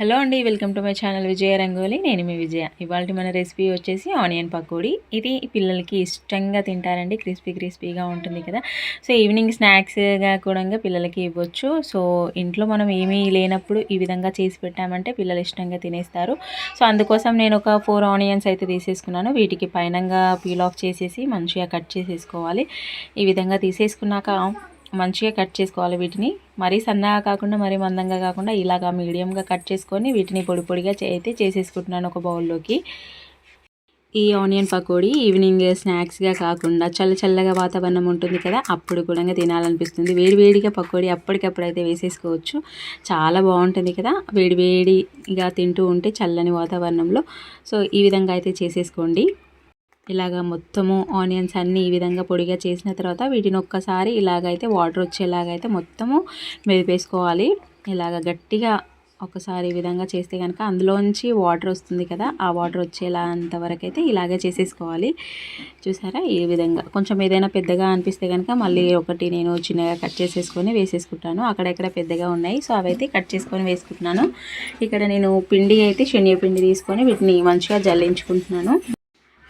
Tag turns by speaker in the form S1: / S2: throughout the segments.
S1: Hello అండి welcome to my channel Vijaya Rangoli. నేను మీ విజయ. ఇవాళ మన రెసిపీ వచ్చేసి ఆనియన్ పకోడీ. ఇది పిల్లలకి ఇష్టంగా తింటారండి క్రిస్పీ క్రిస్పీగా ఉంటుంది కదా. సో ఈవినింగ్ స్నాక్స్గా కూడా పిల్లలకి ఇవ్వచ్చు. సో ఇంట్లో మనం ఏమీ లేనప్పుడు ఈ విధంగా చేసి పెట్టామంటే పిల్లలు ఇష్టంగా తినేస్తారు. సో అందుకోసం నేను ఒక ఫోర్ ఆనియన్స్ అయితే తీసేసుకున్నాను. వీటికి పైనంగా పీల్ ఆఫ్ చేసేసి మంచిగా కట్ చేసేసుకోవాలి. ఈ విధంగా తీసేసుకున్నాక మంచిగా కట్ చేసుకోవాలి వీటిని. మరీ సన్నగా కాకుండా మరీ మందంగా కాకుండా ఇలాగా మీడియంగా కట్ చేసుకొని వీటిని పొడి పొడిగా అయితే చేసేసుకుంటున్నాను ఒక బౌల్లోకి. ఈ ఆనియన్ పకోడీ ఈవినింగ్ స్నాక్స్గా కాకుండా చల్ల చల్లగా వాతావరణం ఉంటుంది కదా అప్పుడు కూడా తినాలనిపిస్తుంది. వేడివేడిగా పకోడీ అప్పటికప్పుడు అయితే వేసేసుకోవచ్చు. చాలా బాగుంటుంది కదా వేడివేడిగా తింటూ ఉంటే చల్లని వాతావరణంలో. సో ఈ విధంగా అయితే చేసేసుకోండి. ఇలాగ మొత్తము ఆనియన్స్ అన్నీ ఈ విధంగా పొడిగా చేసిన తర్వాత వీటిని ఒక్కసారి ఇలాగైతే వాటర్ వచ్చేలాగైతే మొత్తము మెదిపేసుకోవాలి. ఇలాగ గట్టిగా ఒకసారి ఈ విధంగా చేస్తే కనుక అందులోంచి వాటర్ వస్తుంది కదా ఆ వాటర్ వచ్చేలా అంతవరకు అయితే ఇలాగే చేసేసుకోవాలి. చూసారా? ఈ విధంగా కొంచెం ఏదైనా పెద్దగా అనిపిస్తే కనుక మళ్ళీ ఒకటి నేను చిన్నగా కట్ చేసేసుకొని వేసేసుకుంటాను. అక్కడెక్కడ పెద్దగా ఉన్నాయి సో అవైతే కట్ చేసుకొని వేసుకుంటున్నాను. ఇక్కడ నేను పిండి అయితే శనగ తీసుకొని వీటిని మంచిగా జల్లించుకుంటున్నాను.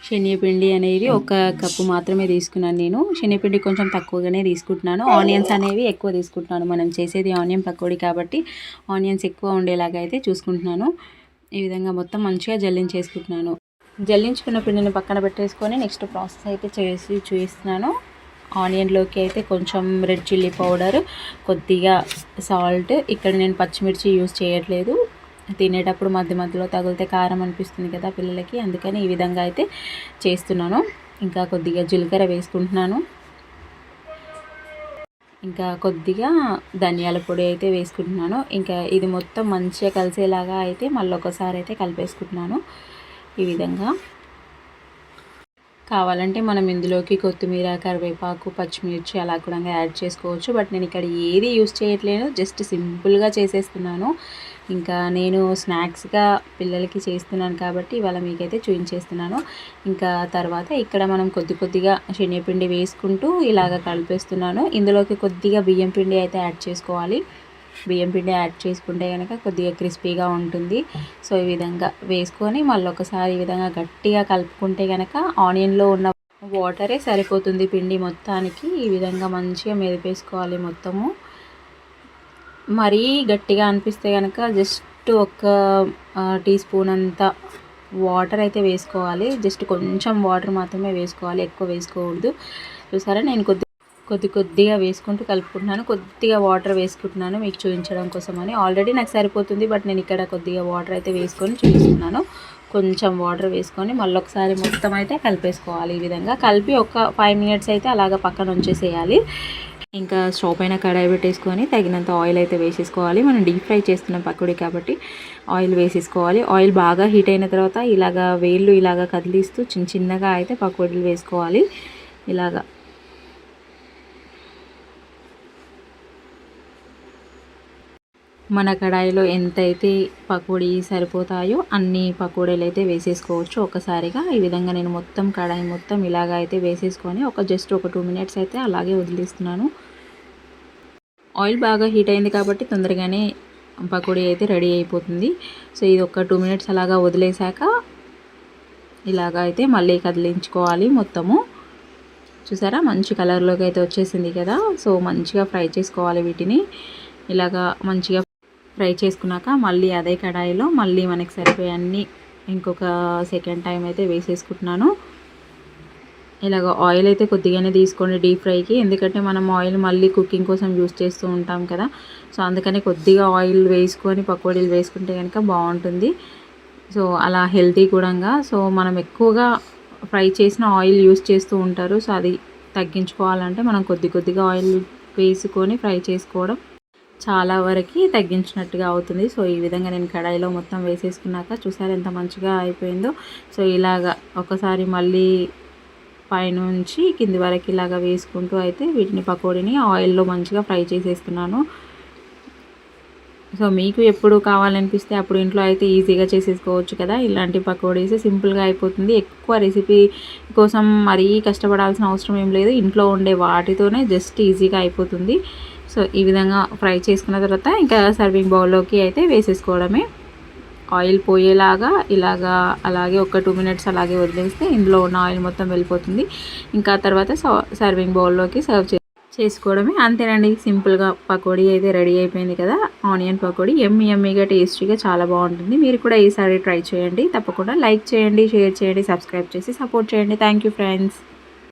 S1: శనగపిండి అనేది ఒక కప్పు మాత్రమే తీసుకున్నాను నేను. శనగపిండి కొంచెం తక్కువగానే తీసుకుంటున్నాను. ఆనియన్స్ అనేవి ఎక్కువ తీసుకుంటున్నాను. మనం చేసేది ఆనియన్ పకోడీ కాబట్టి ఆనియన్స్ ఎక్కువ ఉండేలాగా అయితే చూసుకుంటున్నాను. ఈ విధంగా మొత్తం మంచిగా జల్లించేసుకుంటున్నాను. జల్లించుకున్న పిండిని పక్కన పెట్టేసుకొని నెక్స్ట్ ప్రాసెస్ అయితే చేసి చూపిస్తున్నాను. ఆనియన్లోకి అయితే కొంచెం రెడ్ చిల్లీ పౌడర్ కొద్దిగా సాల్ట్. ఇక్కడ నేను పచ్చిమిర్చి యూస్ చేయట్లేదు. తినేటప్పుడు మధ్య మధ్యలో తగిలితే కారం అనిపిస్తుంది కదా పిల్లలకి. అందుకని ఈ విధంగా అయితే చేస్తున్నాను. ఇంకా కొద్దిగా జీలకర్ర వేసుకుంటున్నాను. ఇంకా కొద్దిగా ధనియాల పొడి అయితే వేసుకుంటున్నాను. ఇంకా ఇది మొత్తం మంచిగా కలిసేలాగా అయితే మళ్ళీ ఒకసారి అయితే కలిపేసుకుంటున్నాను. ఈ విధంగా. కావాలంటే మనం ఇందులోకి కొత్తిమీర కరివేపాకు పచ్చిమిర్చి అలా కూడా యాడ్ చేసుకోవచ్చు. బట్ నేను ఇక్కడ ఏది యూస్ చేయట్లేను జస్ట్ సింపుల్గా చేసేస్తున్నాను. ఇంకా నేను స్నాక్స్గా పిల్లలకి చేస్తున్నాను కాబట్టి ఇవాళ మీకైతే చూపించేస్తున్నాను ఇంకా తర్వాత ఇక్కడ మనం కొద్ది కొద్దిగా శనగపిండి వేసుకుంటూ ఇలాగ కలిపేస్తున్నాను. ఇందులోకి కొద్దిగా బియ్యం పిండి అయితే యాడ్ చేసుకోవాలి. బియ్యం పిండి యాడ్ చేసుకుంటే కనుక కొద్దిగా క్రిస్పీగా ఉంటుంది. సో ఈ విధంగా వేసుకొని మళ్ళీ ఒకసారి ఈ విధంగా గట్టిగా కలుపుకుంటే కనుక ఆనియన్లో ఉన్న వాటరే సరిపోతుంది పిండి మొత్తానికి. ఈ విధంగా మంచిగా మెదిపేసుకోవాలి మొత్తము. మరీ గట్టిగా అనిపిస్తే కనుక జస్ట్ ఒక టీ స్పూన్ అంత వాటర్ అయితే వేసుకోవాలి. జస్ట్ కొంచెం వాటర్ మాత్రమే వేసుకోవాలి. ఎక్కువ వేసుకోకూడదు. చూసారా? నేను కొద్ది కొద్ది కొద్దిగా వేసుకుంటూ కలుపుకుంటున్నాను. కొద్దిగా వాటర్ వేసుకుంటున్నాను మీకు చూపించడం కోసమని. ఆల్రెడీ నాకు సరిపోతుంది బట్ నేను ఇక్కడ కొద్దిగా వాటర్ అయితే వేసుకొని చూపిస్తున్నాను. కొంచెం వాటర్ వేసుకొని మళ్ళీ ఒకసారి మొత్తం అయితే కలిపేసుకోవాలి ఈ విధంగా. కలిపి ఒక ఫైవ్ మినిట్స్ అయితే అలాగ పక్కన ఉంచేసేయాలి. ఇంకా స్టవ్ పైన కడాయి పెట్టేసుకొని తగినంత ఆయిల్ అయితే వేసేసుకోవాలి. మనం డీప్ ఫ్రై చేస్తున్నాం పకోడీ కాబట్టి ఆయిల్ వేసేసుకోవాలి. ఆయిల్ బాగా హీట్ అయిన తర్వాత ఇలాగా వేళ్ళు ఇలాగా కదిలిస్తూ చిన్న చిన్నగా అయితే పకోడీలు వేసుకోవాలి. ఇలాగా. మన కడాయిలో ఎంతైతే పకోడీ సరిపోతాయో అన్ని పకోడీలు అయితే వేసేసుకోవచ్చు. ఒకసారిగా ఈ విధంగా నేను మొత్తం కడాయి మొత్తం ఇలాగ అయితే వేసేసుకొని ఒక జస్ట్ ఒక టూ మినిట్స్ అయితే అలాగే వదిలిస్తున్నాను. ఆయిల్ బాగా హీట్ అయింది కాబట్టి తొందరగానే పకోడీ అయితే రెడీ అయిపోతుంది. సో ఇది ఒక టూ మినిట్స్ అలాగా వదిలేసాక ఇలాగ అయితే మళ్ళీ కదిలించుకోవాలి మొత్తము. చూసారా? మంచి కలర్లోకి అయితే వచ్చేసింది కదా? సో మంచిగా ఫ్రై చేసుకోవాలి వీటిని. ఇలాగా మంచిగా ఫ్రై చేసుకున్నాక మళ్ళీ అదే కడాయిలో మళ్ళీ మనకి సరిపోయే అన్నీ ఇంకొక సెకండ్ టైం అయితే వేసేసుకుంటున్నాను. ఇలాగ ఆయిల్ అయితే కొద్దిగానే తీసుకోండి డీప్ ఫ్రైకి ఎందుకంటే మనం ఆయిల్ మళ్ళీ కుకింగ్ కోసం యూస్ చేస్తూ ఉంటాం కదా. సో అందుకని కొద్దిగా ఆయిల్ వేసుకొని పకోడీలు వేసుకుంటే కనుక బాగుంటుంది. సో అలా హెల్తీ కూడా సో మనం ఎక్కువగా ఫ్రై చేసిన ఆయిల్ యూస్ చేస్తూ ఉంటారు. సో అది తగ్గించుకోవాలంటే మనం కొద్ది కొద్దిగా ఆయిల్ వేసుకొని ఫ్రై చేసుకోవడం చాలా వరకు తగ్గించినట్టుగా అవుతుంది. సో ఈ విధంగా నేను కడాయిలో మొత్తం వేసేసుకున్నాక చూసారు ఎంత మంచిగా అయిపోయిందో. సో ఇలాగా ఒకసారి మళ్ళీ పైనుంచి కింది వరకు ఇలాగా వేసుకుంటూ అయితే వీటిని పకోడీని ఆయిల్లో మంచిగా ఫ్రై చేసేస్తున్నాను. సో మీకు ఎప్పుడు కావాలనిపిస్తే అప్పుడు ఇంట్లో అయితే ఈజీగా చేసేసుకోవచ్చు కదా. ఇలాంటి పకోడీస్ సింపుల్గా అయిపోతుంది. ఎక్కువ రెసిపీ కోసం మరీ కష్టపడాల్సిన అవసరం ఏం లేదు. ఇంట్లో ఉండే వాటితోనే జస్ట్ ఈజీగా అయిపోతుంది. సో ఈ విధంగా ఫ్రై చేసుకున్న తర్వాత ఇంకా సర్వింగ్ బౌల్లోకి అయితే వేసేసుకోవడమే. ఆయిల్ పోయేలాగా ఇలాగా అలాగే ఒక టూ మినిట్స్ అలాగే వదిలేస్తే ఇందులో ఉన్న ఆయిల్ మొత్తం వెళ్ళిపోతుంది. ఇంకా తర్వాత సర్వింగ్ బౌల్లోకి సర్వ్ చే చేసుకోవడమే. అంతేనండి సింపుల్గా పకోడీ అయితే రెడీ అయిపోయింది కదా. ఆనియన్ పకోడీ ఎమ్మి ఎమ్మిగా టేస్టీగా చాలా బాగుంటుంది. మీరు కూడా ఈసారి ట్రై చేయండి. తప్పకుండా లైక్ చేయండి షేర్ చేయండి సబ్స్క్రైబ్ చేసి సపోర్ట్ చేయండి. Thank friends.